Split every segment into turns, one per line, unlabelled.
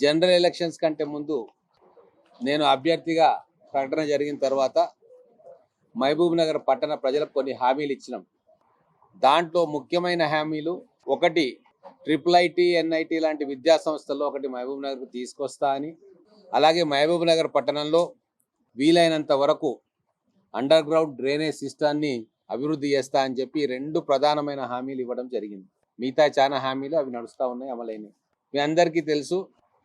General elections కంటే ముందు నేను అభ్యర్థిగా ప్రకటన జరిగిన తర్వాత మహబూబ్ నగర్ పట్టణ ప్రజలకు కొన్ని హామీలు ఇచ్చినాం. దాంట్లో ముఖ్యమైన హామీలు ఒకటి ట్రిపుల్ ఐటీ ఎన్ఐటి లాంటి విద్యా సంస్థల్లో ఒకటి మహబూబ్ నగర్కు తీసుకొస్తా అని. అలాగే మహబూబ్ నగర్ పట్టణంలో వీలైనంత వరకు అండర్ గ్రౌండ్ డ్రైనేజ్ సిస్టాన్ని అభివృద్ధి చేస్తా అని చెప్పి రెండు ప్రధానమైన హామీలు ఇవ్వడం జరిగింది. మిగతా చాలా హామీలు అవి నడుస్తూ ఉన్నాయి అమలైనవి. మీ అందరికీ తెలుసు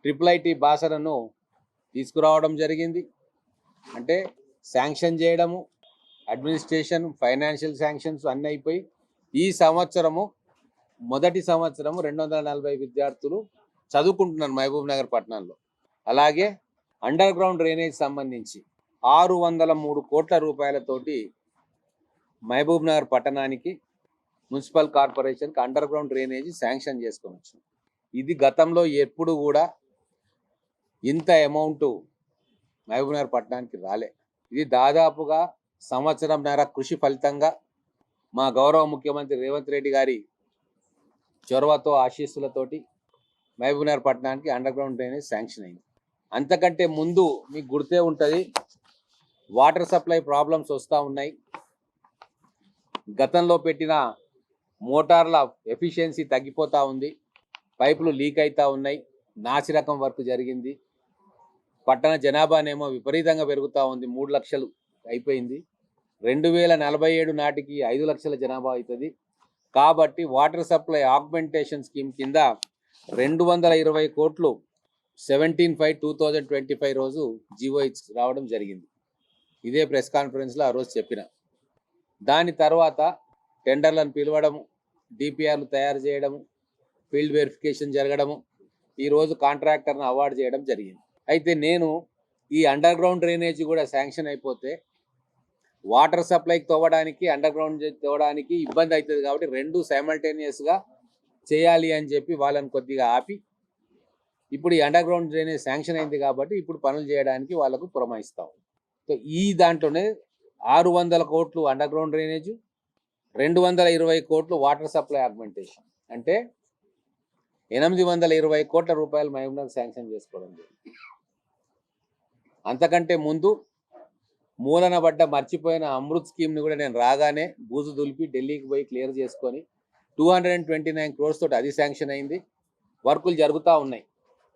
ట్రిపుల్ ఐటీ బాసరను తీసుకురావడం జరిగింది. అంటే శాంక్షన్ చేయడము అడ్మినిస్ట్రేషన్ ఫైనాన్షియల్ శాంక్షన్స్ అన్నీ అయిపోయి ఈ సంవత్సరము మొదటి సంవత్సరము రెండు వందల నలభై విద్యార్థులు చదువుకుంటున్నారు మహబూబ్ నగర్ పట్టణంలో. అలాగే అండర్ గ్రౌండ్ డ్రైనేజ్ సంబంధించి ఆరు వందల మూడు కోట్ల రూపాయలతోటి మహబూబ్ నగర్ పట్టణానికి మున్సిపల్ కార్పొరేషన్కి అండర్ గ్రౌండ్ డ్రైనేజ్ శాంక్షన్ చేసుకోవచ్చు ఇది గతంలో ఎప్పుడు కూడా ఇంత అమౌంట్ మహబూబ్నగర్ పట్టణానికి రాలే. ఇది దాదాపుగా సంవత్సరంన్నర కృషి ఫలితంగా మా గౌరవ ముఖ్యమంత్రి రేవంత్ రెడ్డి గారి చొరవతో ఆశీస్సులతోటి మహబూబ్నగర్ పట్టణానికి అండర్ గ్రౌండ్ డ్రైనేజ్ శాంక్షన్ అయింది. అంతకంటే ముందు మీకు గుర్తే ఉంటుంది వాటర్ సప్లై ప్రాబ్లమ్స్ వస్తూ ఉన్నాయి. గతంలో పెట్టిన మోటార్ల ఎఫిషియన్సీ తగ్గిపోతూ ఉంది. పైపులు లీక్ అవుతూ ఉన్నాయి. నాసిరకం వర్క్ జరిగింది. పట్టణ జనాభానేమో విపరీతంగా పెరుగుతూ ఉంది. మూడు లక్షలు అయిపోయింది. రెండు వేల నలభై ఏడు నాటికి ఐదు లక్షల జనాభా అవుతుంది. కాబట్టి వాటర్ సప్లై ఆగ్మెంటేషన్ స్కీమ్ కింద రెండు వందల ఇరవై కోట్లు seventeen five two thousand twenty five రోజు జీవో రావడం జరిగింది. ఇదే ప్రెస్ కాన్ఫరెన్స్లో ఆ రోజు చెప్పిన. దాని తర్వాత టెండర్లను పిలవడము డిపిఆర్లు తయారు చేయడము ఫీల్డ్ వెరిఫికేషన్ జరగడము ఈరోజు కాంట్రాక్టర్ను అవార్డు చేయడం జరిగింది. అయితే నేను ఈ అండర్ గ్రౌండ్ డ్రైనేజ్ కూడా శాంక్షన్ అయిపోతే వాటర్ సప్లైకి తవ్వడానికి అండర్ గ్రౌండ్ తవ్వడానికి ఇబ్బంది అవుతుంది కాబట్టి రెండు సైమల్టేనియస్గా చేయాలి అని చెప్పి వాళ్ళని కొద్దిగా ఆపి ఇప్పుడు ఈ అండర్ గ్రౌండ్ డ్రైనేజ్ శాంక్షన్ అయింది కాబట్టి ఇప్పుడు పనులు చేయడానికి వాళ్ళకు పురమాయిస్తాం. సో ఈ దాంట్లోనే ఆరు వందల కోట్లు అండర్ గ్రౌండ్ డ్రైనేజ్ రెండు వందల ఇరవై కోట్లు వాటర్ సప్లై ఆగ్మెంటేషన్ అంటే ఎనిమిది వందల ఇరవై కోట్ల రూపాయలు మహబూబ్నగర్ శాంక్షన్ చేసుకోవడం జరిగింది. అంతకంటే ముందు మూలన పడ్డ మర్చిపోయిన అమృత్ స్కీమ్ని కూడా నేను రాగానే బూజు దులిపి ఢిల్లీకి పోయి క్లియర్ చేసుకొని two hundred and twenty nine crores తోటి అది శాంక్షన్ అయింది. వర్కులు జరుగుతూ ఉన్నాయి.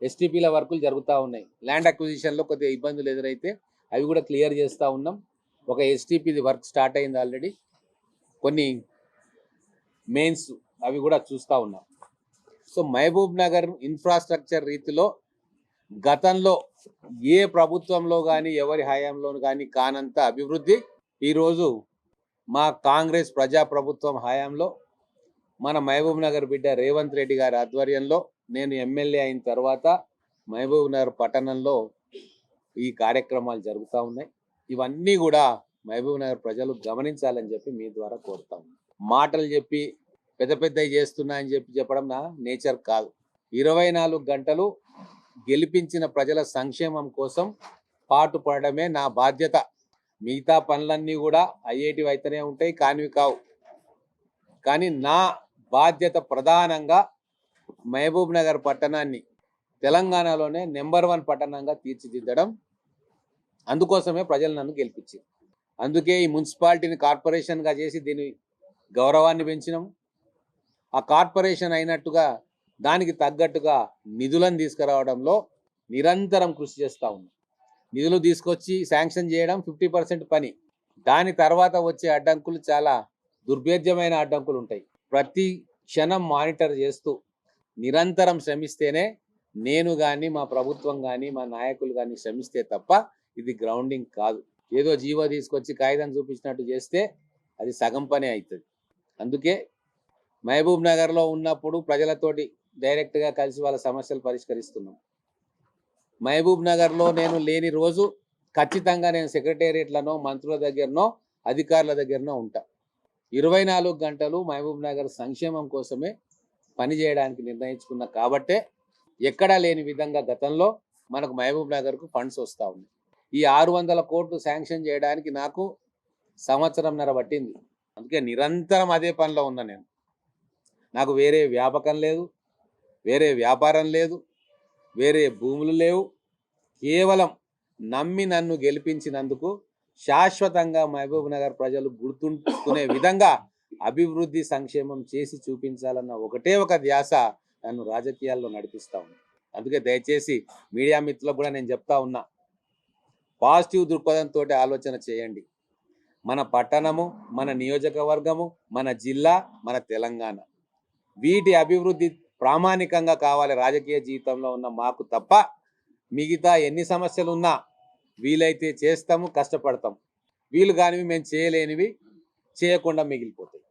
ఎస్టీపీల వర్కులు జరుగుతూ ఉన్నాయి. ల్యాండ్ అక్విజిషన్లో కొద్దిగా ఇబ్బందులు ఎదురైతే అవి కూడా క్లియర్ చేస్తూ ఉన్నాం. ఒక ఎస్టీపీది వర్క్ స్టార్ట్ అయింది ఆల్రెడీ. కొన్ని మెయిన్స్ అవి కూడా చూస్తూ ఉన్నాం. సో మహబూబ్ నగర్ ఇన్ఫ్రాస్ట్రక్చర్ రీతిలో గతంలో ఏ ప్రభుత్వంలో కానీ ఎవరి హయాంలో కానీ కానంత అభివృద్ధి. ఈరోజు మా కాంగ్రెస్ ప్రజా ప్రభుత్వం హయాంలో మన మహబూబ్ నగర్ బిడ్డ రేవంత్ రెడ్డి గారి ఆధ్వర్యంలో నేను ఎమ్మెల్యే అయిన తర్వాత మహబూబ్ నగర్ పట్టణంలో ఈ కార్యక్రమాలు జరుగుతూ ఉన్నాయి. ఇవన్నీ కూడా మహబూబ్ నగర్ ప్రజలు గమనించాలని చెప్పి మీ ద్వారా కోరుతాం మాటలు చెప్పి పెద్ద పెద్దవి చేస్తున్నా అని చెప్పి చెప్పడం నా నేచర్ కాదు. ఇరవై నాలుగు గంటలు గెలిపించిన ప్రజల సంక్షేమం కోసం పాటుపడమే నా బాధ్యత. మిగతా పనులన్నీ కూడా అయ్యేటివి అయితేనే ఉంటాయి కానివి కావు. కానీ నా బాధ్యత ప్రధానంగా మహబూబ్ నగర్ పట్టణాన్ని తెలంగాణలోనే నెంబర్ వన్ పట్టణంగా తీర్చిదిద్దడం అందుకోసమే ప్రజలు నన్ను గెలిపించింది అందుకే ఈ మున్సిపాలిటీని కార్పొరేషన్గా చేసి దీని గౌరవాన్ని పెంచినాం. ఆ కార్పొరేషన్ అయినట్టుగా దానికి తగ్గట్టుగా నిధులను తీసుకురావడంలో నిరంతరం కృషి చేస్తూ ఉన్నాం. నిధులు తీసుకొచ్చి శాంక్షన్ చేయడం ఫిఫ్టీ పర్సెంట్ పని. దాని తర్వాత వచ్చే అడ్డంకులు చాలా దుర్భేద్యమైన అడ్డంకులు ఉంటాయి. ప్రతి క్షణం మానిటర్ చేస్తూ నిరంతరం శ్రమిస్తేనే నేను కానీ మా ప్రభుత్వం కానీ మా నాయకులు కానీ శ్రమిస్తే తప్ప ఇది గ్రౌండింగ్ కాదు. ఏదో జీవో తీసుకొచ్చి కాగితం చూపించినట్టు చేస్తే అది సగం పనే అవుతుంది. అందుకే మహబూబ్ నగర్లో ఉన్నప్పుడు ప్రజలతోటి డైరెక్ట్గా కలిసి వాళ్ళ సమస్యలు పరిష్కరిస్తున్నాం. మహబూబ్ నగర్లో నేను లేని రోజు ఖచ్చితంగా నేను సెక్రటేరియట్లనో మంత్రుల దగ్గరనో అధికారుల దగ్గరనో ఉంటా. ఇరవై నాలుగు గంటలు మహబూబ్ నగర్ సంక్షేమం కోసమే పనిచేయడానికి నిర్ణయించుకున్నా కాబట్టే ఎక్కడా లేని విధంగా గతంలో మనకు మహబూబ్ నగర్కు ఫండ్స్ వస్తూ ఉన్నాయి. ఈ ఆరు వందల కోట్లు శాంక్షన్ చేయడానికి నాకు సంవత్సరంన్నర పట్టింది. అందుకే నిరంతరం అదే పనిలో ఉన్నా నేను. నాకు వేరే వ్యాపకం లేదు. వేరే వ్యాపారం లేదు వేరే భూములు లేవు. కేవలం నమ్మి నన్ను గెలిపించినందుకు శాశ్వతంగా మహబూబ్ నగర్ ప్రజలు గుర్తుంచుకునే విధంగా అభివృద్ధి సంక్షేమం చేసి చూపించాలన్న ఒకటే ఒక ధ్యాస నన్ను రాజకీయాల్లో నడిపిస్తా ఉంది. అందుకే దయచేసి మీడియా మిత్రులకు కూడా నేను చెప్తా ఉన్నా పాజిటివ్ దృక్పథంతో ఆలోచన చేయండి. మన పట్టణము మన నియోజకవర్గము మన జిల్లా మన తెలంగాణ. వీటి అభివృద్ధి ప్రామాణికంగా కావాలి రాజకీయ జీవితంలో ఉన్న మాకు తప్ప మిగతా ఎన్ని సమస్యలు ఉన్నా వీలైతే చేస్తాము కష్టపడతాం వీలు కానివి మేము చేయలేనివి చేయకుండా మిగిలిపోతాయి.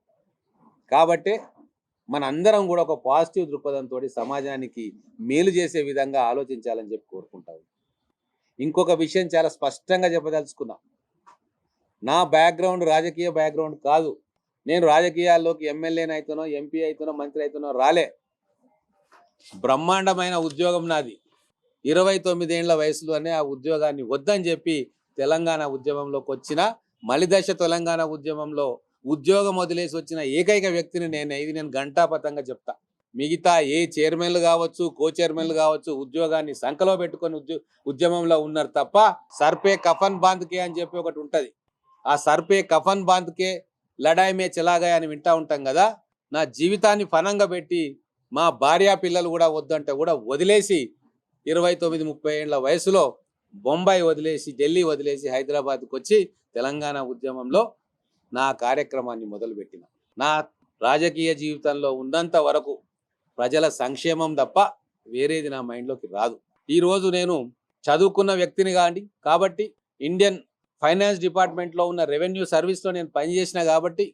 కాబట్టి మన అందరం కూడా ఒక పాజిటివ్ దృక్పథంతో సమాజానికి మేలు చేసే విధంగా ఆలోచించాలని చెప్పి కోరుకుంటాము ఇంకొక విషయం చాలా స్పష్టంగా చెప్పదలుచుకున్నా. నా బ్యాక్గ్రౌండ్ రాజకీయ బ్యాక్గ్రౌండ్ కాదు. నేను రాజకీయాల్లోకి ఎమ్మెల్యేనైతేనో ఎంపీ అయితేనో మంత్రి అయితేనో రాలే. బ్రహ్మాండమైన ఉద్యోగం నాది. ఇరవై తొమ్మిదేళ్ళ వయసులోనే ఆ ఉద్యోగాన్ని వద్దని చెప్పి తెలంగాణ ఉద్యమంలోకి వచ్చిన మలిదశ తెలంగాణ ఉద్యమంలో ఉద్యోగం వదిలేసి వచ్చిన ఏకైక వ్యక్తిని నేనే. ఇది నేను గంటాపతంగా చెప్తా. మిగతా ఏ చైర్మన్లు కావచ్చు కో చైర్మన్లు కావచ్చు ఉద్యోగాన్ని సంఖలో పెట్టుకొని ఉద్యో ఉద్యమంలో ఉన్నారు తప్ప సర్పే కఫన్ బాంద్కే అని చెప్పి ఒకటి ఉంటుంది. ఆ సర్పే కఫన్ బాంద్కే లడాయి మే చెలాగాయ అని వింటా ఉంటాం కదా? నా జీవితాన్ని ఫనంగా పెట్టి మా భార్య పిల్లలు కూడా వద్దంటే కూడా వదిలేసి ఇరవై తొమ్మిది ముప్పై ఏళ్ళ వయసులో బొంబాయి వదిలేసి ఢిల్లీ వదిలేసి హైదరాబాద్కి వచ్చి తెలంగాణ ఉద్యమంలో నా కార్యక్రమాన్ని మొదలుపెట్టిన. నా రాజకీయ జీవితంలో ఉన్నంత వరకు ప్రజల సంక్షేమం తప్ప వేరేది నా మైండ్లోకి రాదు. ఈరోజు నేను చదువుకున్న వ్యక్తిని కాండి కాబట్టి ఇండియన్ ఫైనాన్స్ డిపార్ట్మెంట్లో ఉన్న రెవెన్యూ సర్వీస్లో నేను పనిచేసిన కాబట్టి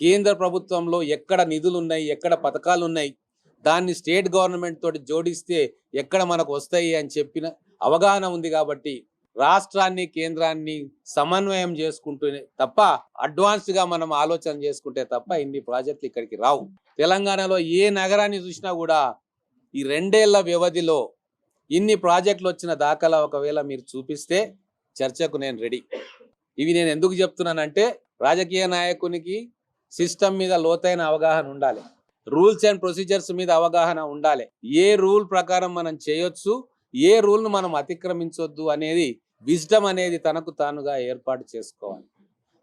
కేంద్ర ప్రభుత్వంలో ఎక్కడ నిధులు ఉన్నాయి ఎక్కడ పథకాలు ఉన్నాయి దాన్ని స్టేట్ గవర్నమెంట్ తోటి జోడిస్తే ఎక్కడ మనకు వస్తాయి అని చెప్పిన అవగాహన ఉంది కాబట్టి రాష్ట్రాన్ని కేంద్రాన్ని సమన్వయం చేసుకుంటూనే తప్ప అడ్వాన్స్డ్గా మనం ఆలోచన చేసుకుంటే తప్ప ఇన్ని ప్రాజెక్టులు ఇక్కడికి రావు. తెలంగాణలో ఏ నగరాన్ని చూసినా కూడా ఈ రెండేళ్ళ వ్యవధిలో ఇన్ని ప్రాజెక్టులు వచ్చిన దాఖలా ఒకవేళ మీరు చూపిస్తే చర్చకు నేను రెడీ. ఇవి నేను ఎందుకు చెప్తున్నానంటే రాజకీయ నాయకునికి సిస్టమ్ మీద లోతైన అవగాహన ఉండాలి. రూల్స్ అండ్ ప్రొసీజర్స్ మీద అవగాహన ఉండాలి. ఏ రూల్ ప్రకారం మనం చేయొచ్చు ఏ రూల్ను మనం అతిక్రమించొద్దు అనేది విజ్డమ్ అనేది తనకు తానుగా ఏర్పాటు చేసుకోవాలి.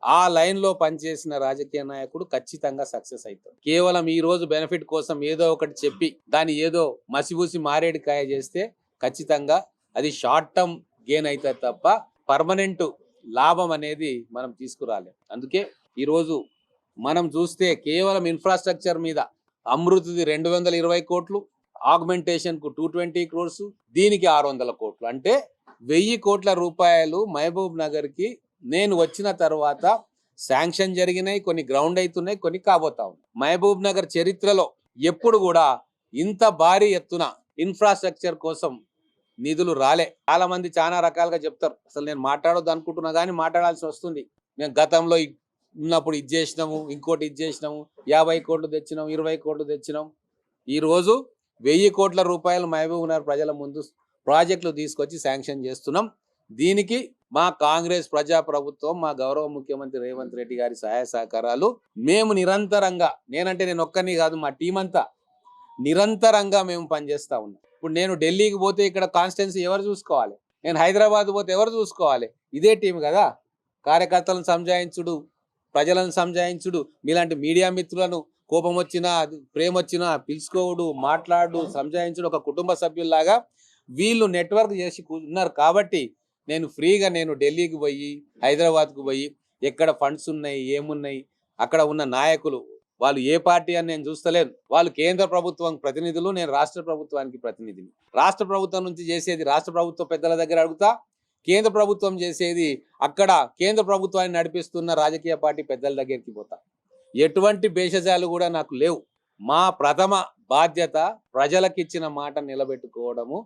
ఆ లైన్లో పనిచేసిన రాజకీయ నాయకుడు ఖచ్చితంగా సక్సెస్ అవుతాడు కేవలం ఈ రోజు బెనిఫిట్ కోసం ఏదో ఒకటి చెప్పి దాన్ని ఏదో మసిబూసి మారేడుకాయ చేస్తే ఖచ్చితంగా అది షార్ట్ టర్మ్ గెయిన్ అవుతుంది తప్ప పర్మనెంట్ లాభం అనేది మనం తీసుకురాలేం. అందుకే ఈరోజు మనం చూస్తే కేవలం ఇన్ఫ్రాస్ట్రక్చర్ మీద అమృతిది రెండు వందల ఇరవై కోట్లు ఆగ్మెంటేషన్కు టూ ట్వంటీ క్రోర్స్ దీనికి ఆరు వందల కోట్లు. అంటే వెయ్యి కోట్ల రూపాయలు మహబూబ్ నగర్కి నేను వచ్చిన తర్వాత శాంక్షన్ జరిగినాయి కొన్ని గ్రౌండ్ అవుతున్నాయి కొన్ని కాబోతా ఉన్నాయి. మహబూబ్ నగర్ చరిత్రలో ఎప్పుడు కూడా ఇంత భారీ ఎత్తున ఇన్ఫ్రాస్ట్రక్చర్ కోసం నిధులు రాలే. చాలా మంది చాలా రకాలుగా చెప్తారు అసలు నేను మాట్లాడొద్దు అనుకుంటున్నా కానీ మాట్లాడాల్సి వస్తుంది. నేను గతంలో ఉన్నప్పుడు ఇది చేసినాము ఇంకోటి ఇది చేసినాము యాభై కోట్లు తెచ్చినాం ఇరవై కోట్లు తెచ్చినాం. ఈరోజు వెయ్యి కోట్ల రూపాయలు మహబూబ్ నగర్ ప్రజల ముందు ప్రాజెక్టులు తీసుకొచ్చి శాంక్షన్ చేస్తున్నాం. దీనికి మా కాంగ్రెస్ ప్రజా ప్రభుత్వం మా గౌరవ ముఖ్యమంత్రి రేవంత్ రెడ్డి గారి సహాయ సహకారాలు. మేము నిరంతరంగా నేనంటే నేను ఒక్కరిని కాదు మా టీం అంతా నిరంతరంగా మేము పనిచేస్తూ ఉన్నాం. ఇప్పుడు నేను ఢిల్లీకి పోతే ఇక్కడ కాన్స్టిట్యున్సీ ఎవరు చూసుకోవాలి? నేను హైదరాబాద్ పోతే ఎవరు చూసుకోవాలి? ఇదే టీం కదా? కార్యకర్తలను సంజాయించుడు ప్రజలను సంజాయించుడు. మీలాంటి మీడియా మిత్రులను కోపం వచ్చినా ప్రేమ వచ్చినా పిలుచుకోడు మాట్లాడు సంజాయించుడు ఒక కుటుంబ సభ్యుల్లాగా వీళ్ళు నెట్వర్క్ చేసి కూ- ఉన్నారు కాబట్టి నేను ఫ్రీగా నేను ఢిల్లీకి పోయి హైదరాబాద్కు పోయి ఎక్కడ ఫండ్స్ ఉన్నాయి ఏమున్నాయి అక్కడ ఉన్న నాయకులు వాళ్ళు ఏ పార్టీ అని నేను చూస్తలేను. వాళ్ళు కేంద్ర ప్రభుత్వం ప్రతినిధులు నేను రాష్ట్ర ప్రభుత్వానికి ప్రతినిధిని. రాష్ట్ర ప్రభుత్వం నుంచి చేసేది రాష్ట్ర ప్రభుత్వ పెద్దల దగ్గర అడుగుతా కేంద్ర ప్రభుత్వం చేసేది అక్కడ కేంద్ర ప్రభుత్వాన్ని నడిపిస్తున్న రాజకీయ పార్టీ పెద్దల దగ్గరికి పోతా. ఎటువంటి భేషజాలు కూడా నాకు లేవు. మా ప్రథమ బాధ్యత ప్రజలకిచ్చిన మాట నిలబెట్టుకోవడము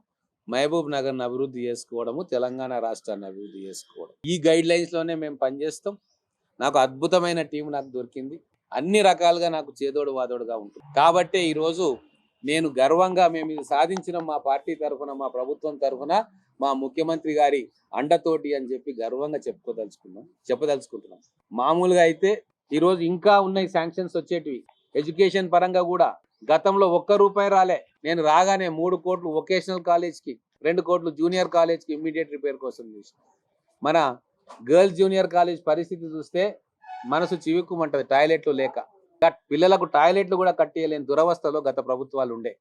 మహబూబ్ నగర్ని అభివృద్ధి చేసుకోవడము తెలంగాణ రాష్ట్రాన్ని అభివృద్ధి చేసుకోవడం ఈ గైడ్ లైన్స్లోనే మేము పనిచేస్తాం. నాకు అద్భుతమైన టీం నాకు దొరికింది. అన్ని రకాలుగా నాకు చేదోడు వాదోడుగా ఉంటుంది. కాబట్టే ఈరోజు నేను గర్వంగా మేము ఇది సాధించిన మా పార్టీ తరఫున మా ప్రభుత్వం తరఫున మా ముఖ్యమంత్రి గారి అండతోటి అని చెప్పి గర్వంగా చెప్పుకోదలుచుకున్నాం చెప్పదలుచుకుంటున్నాం. మామూలుగా అయితే ఈరోజు ఇంకా ఉన్నాయి శాంక్షన్స్ వచ్చేటివి. ఎడ్యుకేషన్ పరంగా కూడా గతంలో ఒక్క రూపాయి రాలే. నేను రాగానే మూడు కోట్లు వొకేషనల్ కాలేజ్కి రెండు కోట్లు జూనియర్ కాలేజ్కి ఇమ్మీడియట్ రిపేర్ కోసం చేసిన. మన గర్ల్స్ జూనియర్ కాలేజ్ పరిస్థితి చూస్తే మనసు చివిక్కుమంటది టాయిలెట్లు లేక. పిల్లలకు టాయిలెట్లు కూడా కట్టేయలేని దురవస్థలో గత ప్రభుత్వాలు ఉండే.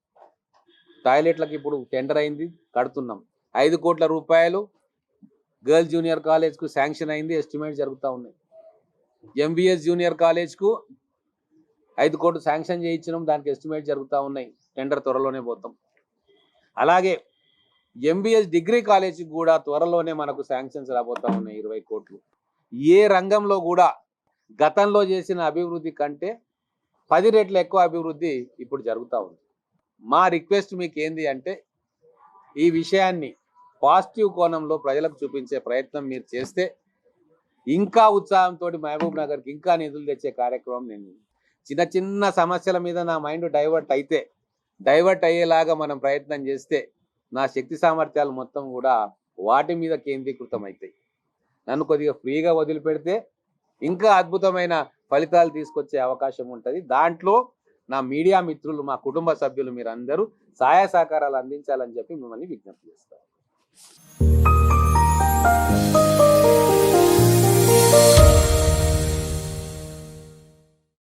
టాయిలెట్లకు ఇప్పుడు టెండర్ అయింది కడుతున్నాం. ఐదు కోట్ల రూపాయలు గర్ల్స్ జూనియర్ కాలేజ్కు శాంక్షన్ అయింది ఎస్టిమేట్ జరుగుతూ ఉన్నాయి ఎంబీఎస్ జూనియర్ కాలేజ్కు ఐదు కోట్లు శాంక్షన్ చేయించడం దానికి ఎస్టిమేట్ జరుగుతూ ఉన్నాయి టెండర్ త్వరలోనే పోతాం. అలాగే ఎంబీఎస్ డిగ్రీ కాలేజీకి కూడా త్వరలోనే మనకు శాంక్షన్స్ రాబోతా ఉన్నాయి ఇరవై కోట్లు. ఏ రంగంలో కూడా గతంలో చేసిన అభివృద్ధి కంటే పది రెట్లు ఎక్కువ అభివృద్ధి ఇప్పుడు జరుగుతూ ఉంది. మా రిక్వెస్ట్ మీకు ఏంది అంటే ఈ విషయాన్ని పాజిటివ్ కోణంలో ప్రజలకు చూపించే ప్రయత్నం మీరు చేస్తే ఇంకా ఉత్సాహంతో మహబూబ్ నగర్కి ఇంకా నిధులు తెచ్చే కార్యక్రమం నేను చిన్న చిన్న సమస్యల మీద నా మైండ్ డైవర్ట్ అయితే డైవర్ట్ అయ్యేలాగా మనం ప్రయత్నం చేస్తే నా శక్తి సామర్థ్యాలు మొత్తం కూడా వాటి మీద కేంద్రీకృతం అవుతాయి నన్ను కొద్దిగా ఫ్రీగా వదిలిపెడితే ఇంకా అద్భుతమైన ఫలితాలు తీసుకొచ్చే అవకాశం ఉంటుంది. దాంట్లో నా మీడియా మిత్రులు మా కుటుంబ సభ్యులు మీరందరూ సహాయ సహకారాలు అందించాలని చెప్పి మిమ్మల్ని విజ్ఞప్తి చేస్తారు Thank you.